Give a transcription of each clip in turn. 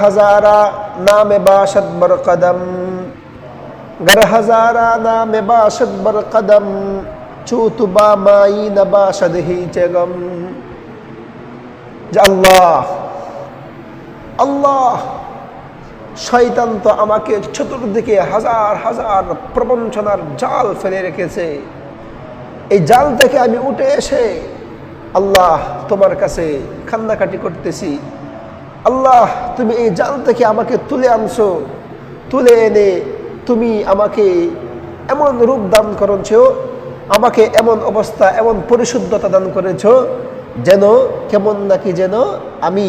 হাজারা نام باشد بر قدم گر ہزارہ نام باشد بر قدم چو تو با مائی আল্লাহ আল্লাহ, শয়তান তো আমাকে চতুর্দিকে হাজার হাজার প্রবঞ্চনার জাল ফেলে রেখেছে। এই জাল থেকে আমি উঠে এসে আল্লাহ তোমার কাছে কান্নাকাটি করতেছি। আল্লাহ, তুমি এই জাল থেকে আমাকে তুলে আনছো, তুলে এনে তুমি আমাকে এমন রূপ দান করেছ, আমাকে এমন অবস্থা, এমন পরিশুদ্ধতা দান করেছ, যেন কেমন নাকি যেন আমি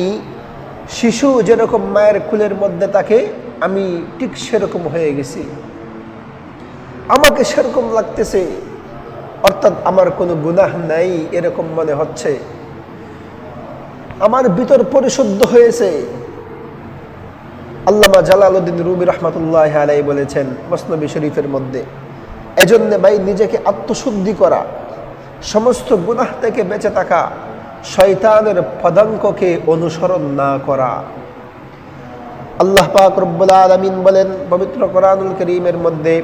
শিশু যেরকম মায়ের কুলের মধ্যে তাকে আমি ঠিক সেরকম হয়ে গেছি। আমাকে সেরকম লাগতেছে, অর্থাৎ আমার কোনো গুনাহ নাই, এরকম মনে হচ্ছে। আমার ভিতর পরিশুদ্ধ হয়েছে। আল্লামা জালালউদ্দিন রুবি রহমতুল্লাহ আলাই বলেছেন মসনবী শরীফের মধ্যে, এজন্য ভাই নিজেকে আত্মশুদ্ধি করা, সমস্ত গুনাহ থেকে বেঁচে থাকা, শয়তানের পদাঙ্ককে অনুসরণ না করা। আল্লাহ পাক রব্বুল আলামিন বলেন পবিত্র কোরআনুল করিমের মধ্যে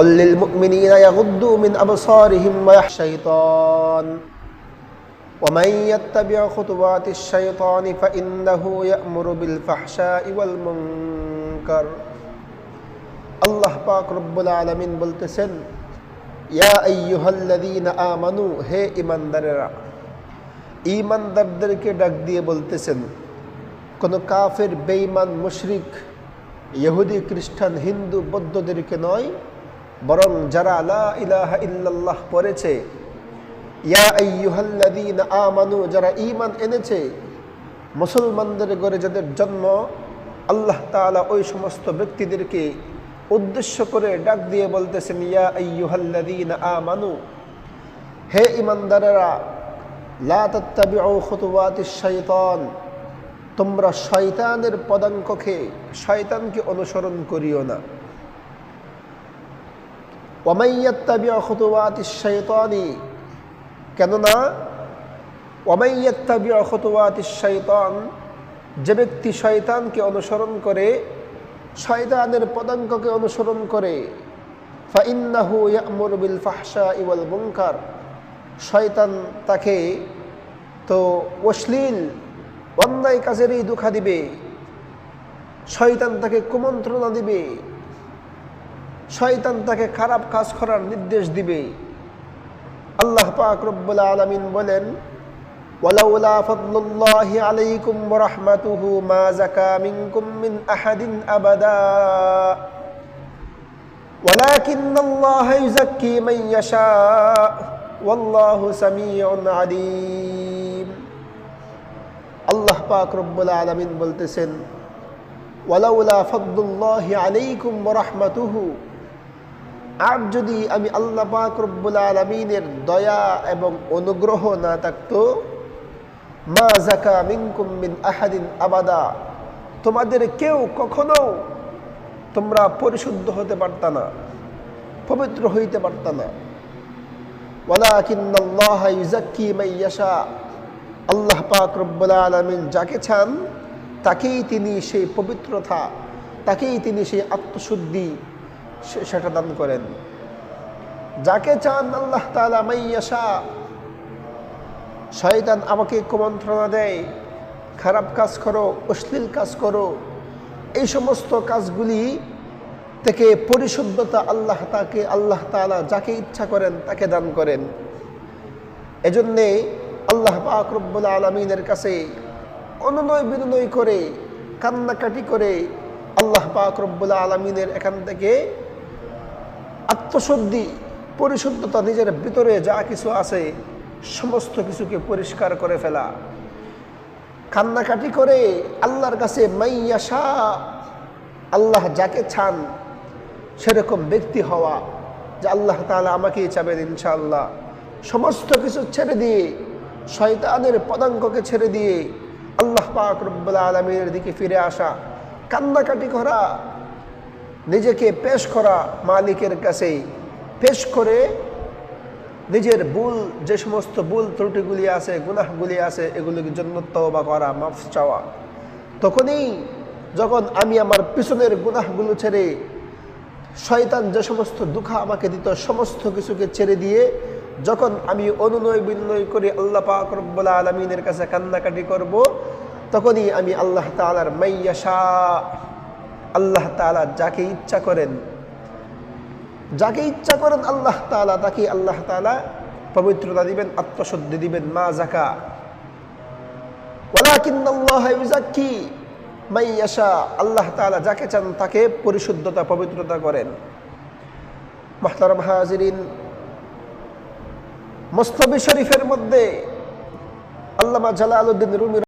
অল্লিল মুমিনিনা ইয়াগুদ্দু মিন আবসারিহিম ওয়া ইয়াহশাইতান। ومن يتبع خطوات الشيطان فإنه يأمر بالفحشاء والمنكر আল্লাহ পাক রব্বুল আলামিন বলতেছেন ইয়া আইয়ুহাল্লাযীনা আমানু হে ঈমানদারেরা ঈমানদারদেরকে ডাক দিয়ে বলতেছেন কোন কাফের বেঈমান মুশরিক ইহুদি খ্রিস্টান হিন্দু বৌদ্ধদেরকে নয় বরং যারা লা ইলাহা ইল্লাল্লাহ পড়েছে ইয়া আমানু, যারা ঈমান এনেছে, মুসলমানদের ঘরে যাদের জন্ম, আল্লাহ তাআলা ওই সমস্ত ব্যক্তিদেরকে উদ্দেশ্য করে ডাক দিয়ে বলতেছেন, ইয়া আইয়ুহাল্লাযীনা আমানু, হে খুতুওয়াতিশ শাইতান, তোমরা শয়তানের পদাঙ্ককে, শয়তানকে অনুসরণ করিও না। ওয়ামাইয়াত্তাবিউ খুতুওয়াতিশ শাইতানি কেননা ওয়ামাইয়াত্তাবিউ খুতুওয়াতিশ শাইতান, যে ব্যক্তি শয়তানকে অনুসরণ করে, শয়তানের পদাঙ্ককে অনুসরণ করে, ফাইন্নাহু শয়তান তাকে তো অশ্লীল, অন্যায় কাজেরই দুঃখা দিবে, শয়তান তাকে কুমন্ত্রণা দিবে, শয়তান তাকে খারাপ কাজ করার নির্দেশ দিবে। আল্লাহ পাক রব্বুল আলামিন বলেন ওয়ালাউলা ফাদলুল্লাহি আলাইকুম ওয়া রাহমাতুহু মা যাকা মিনকুম মিন আহাদিন আবাদা ولكن الله يزكي من يشاء والله سميع عليم আল্লাহ পাক রব্বুল আলামিন বলতেছেন ওয়ালাউলা ফাদলুল্লাহি আলাইকুম ওয়া রাহমাতুহু আর যদি আমি আল্লাহ পাক আলমিনের দয়া এবং অনুগ্রহ না থাকতো, মা জাকা মিনকুম মিন আহাদিন আবাদা, তোমাদের কেউ কখনো তোমরা পরিশুদ্ধ হতে পারত না, পবিত্র হইতে পারত না। ওয়ালাকিন্নাল্লাহ মাইয়াশা আল্লাহ পাক আলমিন যাকে চান, তাকেই তিনি সেই পবিত্রতা, তাকেই তিনি সেই আত্মশুদ্ধি সেটা দান করেন। যাকে চান আল্লাহ তালা মাইয়াশা শয়তান আমাকে কুমন্ত্রণা দেয়, খারাপ কাজ করো, অশ্লীল কাজ করো, এই সমস্ত কাজগুলি থেকে পরিশুদ্ধতা আল্লাহ তাকে, আল্লাহ তালা যাকে ইচ্ছা করেন তাকে দান করেন। এজন্যে আল্লাহ পাক রব্বুল আলমিনের কাছে অনুনয় বিনয় করে, কান্নাকাটি করে আল্লাহ পাক রব্বুল আলমিনের এখান থেকে আত্মশুদ্ধি, পরিশুদ্ধতা, নিজের ভিতরে যা কিছু আছে, সমস্ত কিছুকে পরিষ্কার করে ফেলা। কান্নাকাটি করে আল্লাহর কাছে মাইয়াশা আল্লাহ যাকে ছান সেরকম ব্যক্তি হওয়া, যে আল্লাহ তালা আমাকেই চাবেন ইনশাআল্লাহ। সমস্ত কিছু ছেড়ে দিয়ে, শয়তানের পদাঙ্ককে ছেড়ে দিয়ে আল্লাহ পাক রব্বুল আলমীর দিকে ফিরে আসা। কান্নাকাটি করা নিজেকে পেশ করা মালিকের কাছে পেশ করে নিজের ভুল, যে সমস্ত ভুল ত্রুটিগুলি আছে, গুনাহগুলি আছে, এগুলির জন্য তওবা করা, মাফ চাওয়া। তখনই যখন আমি আমার পিছনের গুনাহগুলো ছেড়ে শয়তান যে সমস্ত দুঃখ আমাকে দিত, সমস্ত কিছুকে ছেড়ে দিয়ে যখন আমি অনুনয় বিনয় করে আল্লাহ পাক আলমিনের কাছে কান্নাকাটি করব, তখনই আমি আল্লাহ তালার মাইয়াশা আল্লাহ তালা যাকে ইচ্ছা করেন, যাকে ইচ্ছা করেন আল্লাহ তালা তাকে আল্লাহ তালা পবিত্রতা দিবেন, আত্মশুদ্ধি দিবেন, মা জাকা আল্লাহ যাকে চান তাকে পরিশুদ্ধতা, পবিত্রতা করেন। মোস্তবি শরীফের মধ্যে আল্লামা জালালউদ্দিন রুমি